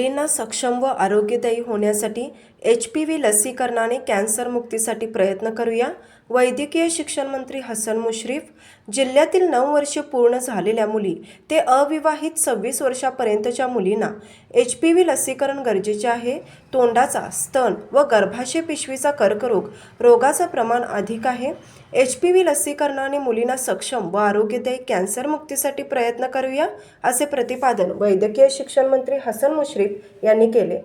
मुलींना सक्षम व आरोग्यदायी होण्यासाठी एच पी व्ही लसीकरणाने कॅन्सर मुक्तीसाठी प्रयत्न करूया. वैद्यकीय शिक्षण मंत्री हसन मुश्रीफ जिल्ह्यातील नऊ वर्षे पूर्ण झालेल्या मुली ते अविवाहित सव्वीस वर्षापर्यंतच्या मुलींना एच पी व्ही लसीकरण गरजेचे आहे. तोंडाचा स्तन व गर्भाशय पिशवीचा कर्करोग रोगाचं प्रमाण अधिक आहे. एच पी व्ही लसीकरणाने मुलींना सक्षम व आरोग्यदायी कॅन्सर मुक्तीसाठी प्रयत्न करूया असे प्रतिपादन वैद्यकीय शिक्षण मंत्री हसन मुश्रीफ यांनी केले.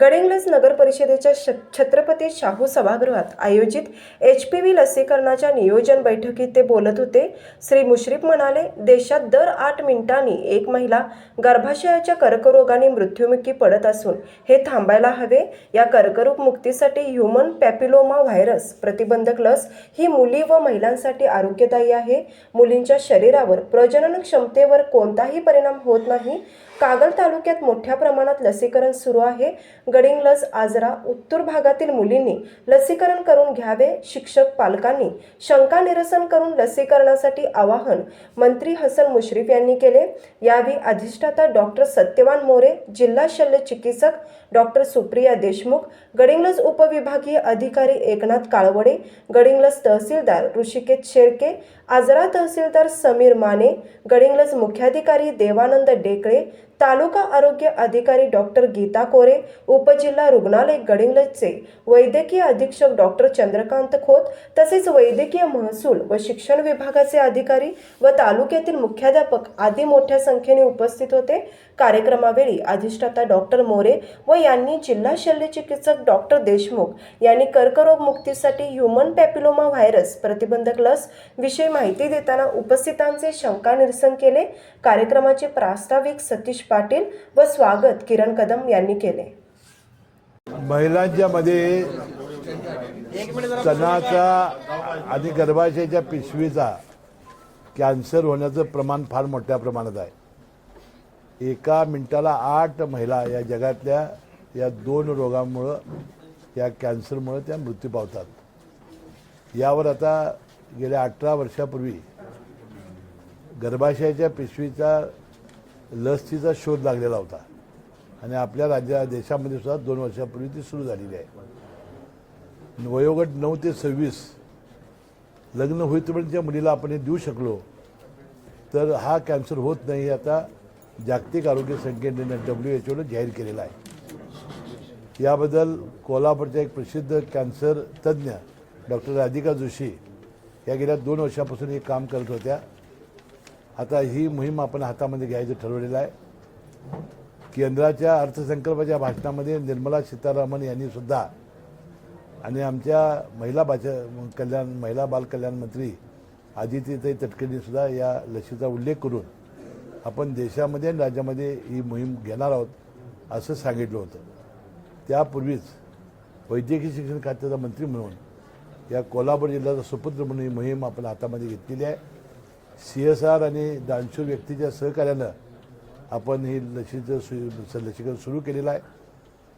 गडिंग्लज नगर परिषदेच्या छत्रपती शाहू सभागृहात आयोजित एच पी व्ही लसीकरणाच्या नियोजन बैठकीत ते बोलत होते. श्री मुश्रीफ म्हणाले देशात दर आठ मिनिटांनी एक महिला गर्भाशयाच्या कर्करोगाने मृत्युमुखी पडत असून हे थांबायला हवे. या कर्करोग मुक्तीसाठी ह्युमन पॅपिलोमा व्हायरस प्रतिबंधक लस ही मुली व महिलांसाठी आरोग्यदायी आहे. मुलींच्या शरीरावर प्रजनन क्षमतेवर कोणताही परिणाम होत नाही. कागल तालुक्यात मोठ्या प्रमाणात लसीकरण सुरू आहे. गडिंग्लज आजरा उत्तर भागातील मुलींनी लसीकरण करून घ्यावे शिक्षक पालकांनी शंका निरसन करून लसीकरणासाठी आवाहन मंत्री हसन मुश्रीफ यांनी केले. यावेळी अधिष्ठाता डॉक्टर सत्यवान मोरे जिल्हा शल्य चिकित्सक डॉक्टर सुप्रिया देशमुख गडिंग्लज उपविभागीय अधिकारी एकनाथ काळवडे गडिंग्लज तहसीलदार ऋषिकेत शेळके आजरा तहसीलदार समीर माने गडिंग्लज मुख्याधिकारी देवानंद डेकळे तालुका आरोग्य अधिकारी डॉक्टर गीता कोरे उपजिल्हा रुग्णालय गडिंग्लजचे वैद्यकीय अधीक्षक डॉक्टर चंद्रकांत खोत तसेच वैद्यकीय महसूल व शिक्षण विभागाचे अधिकारी व तालुक्यातील मुख्याध्यापक आदी मोठ्या संख्येने उपस्थित होते. कार्यक्रमावेळी अधिष्ठाता डॉक्टर मोरे व यांनी जिल्हा शल्य चिकित्सक डॉक्टर देशमुख यांनी कर्करोग मुक्तीसाठी ह्युमन पॅपिलोमा व्हायरस प्रतिबंधक लस विषयी माहिती देताना उपस्थितांचे शंका निरसन केले. कार्यक्रमाचे प्रास्ताविक सतीश पाटील व स्वागत किरण कदम यांनी केले. महिलांच्या मध्ये स्तनाचा आणि गर्भाशयाच्या पिशवीचा कॅन्सर होण्याचं प्रमाण फार मोठ्या प्रमाणात आहे. एका मिनिटाला आठ महिला या जगातल्या या दोन रोगामुळं या कॅन्सरमुळं त्या मृत्यू पावतात. यावर आता गेल्या अठरा वर्षापूर्वी गर्भाशयाच्या पिशवीचा लसीचा शोध लागलेला होता. आणि आपल्या राज्या देशामध्ये सुद्धा दोन वर्षापूर्वी ती सुरू झालेली आहे. वयोगट नऊ ते सव्वीस लग्न होईपर्यंतच्या मुलीला आपण हे देऊ शकलो तर हा कॅन्सर होत नाही आता जागतिक आरोग्य संघटनेनं डब्ल्यू एच ओनं जाहीर केलेला आहे. याबद्दल कोल्हापूरच्या एक प्रसिद्ध कॅन्सर तज्ज्ञ डॉक्टर राधिका जोशी या गेल्या दोन वर्षापासून हे काम करत होत्या. आता ही मोहीम आपण हातामध्ये घ्यायचं ठरवलेलं आहे. केंद्राच्या अर्थसंकल्पाच्या भाषणामध्ये निर्मला सीतारामन यांनी सुद्धा आणि आमच्या महिला भाषा कल्याण महिला बालकल्याण मंत्री आदित्यताई तटकरेंनी सुद्धा या लशीचा उल्लेख करून आपण देशामध्ये आणि राज्यामध्ये ही मोहीम घेणार आहोत असं सांगितलं होतं. त्यापूर्वीच वैद्यकीय शिक्षण खात्याचा मंत्री म्हणून या कोल्हापूर जिल्ह्याचा सुपुत्र म्हणून ही मोहीम आपण हातामध्ये घेतलेली आहे. सी एस आर आणि दानशूर व्यक्तीच्या सहकार्यानं आपण ही लसीचं सु लसीकरण सुरू केलेलं आहे.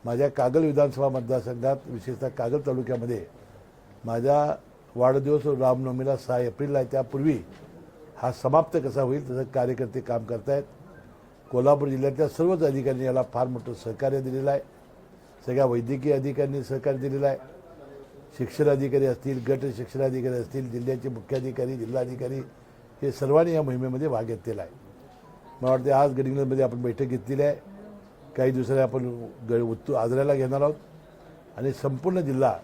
माझ्या कागल विधानसभा मतदारसंघात विशेषतः कागल तालुक्यामध्ये माझा वाढदिवस रामनवमीला सहा एप्रिलला आहे. त्यापूर्वी हा समाप्त कसा होईल तसं कार्यकर्ते काम करतायत. कोल्हापूर जिल्ह्यातल्या सर्वच अधिकाऱ्यांनी याला फार मोठं सहकार्य दिलेलं आहे. सगळ्या वैद्यकीय अधिकाऱ्यांनी सहकार्य दिलेलं आहे. शिक्षणाधिकारी असतील गट शिक्षणाधिकारी असतील जिल्ह्याचे मुख्याधिकारी जिल्हाधिकारी हे सर्वांनी या मोहिमेमध्ये भाग घेतलेला आहे. मला वाटते आज गडिंग्लजमध्ये आपण बैठक घेतलेली आहे. काही दिवसांनी आपण ग उत्तू आजऱ्याला घेणार आहोत. आणि संपूर्ण जिल्हा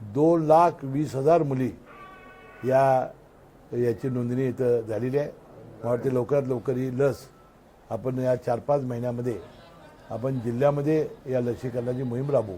दोन लाख वीस हजार मुली या याची नोंदणी इथं झालेली आहे. मला वाटते लवकरात लवकर ही लस आपण या चार पाच महिन्यामध्ये आपण जिल्ह्यामध्ये या लसीकरणाची मोहीम राबवू.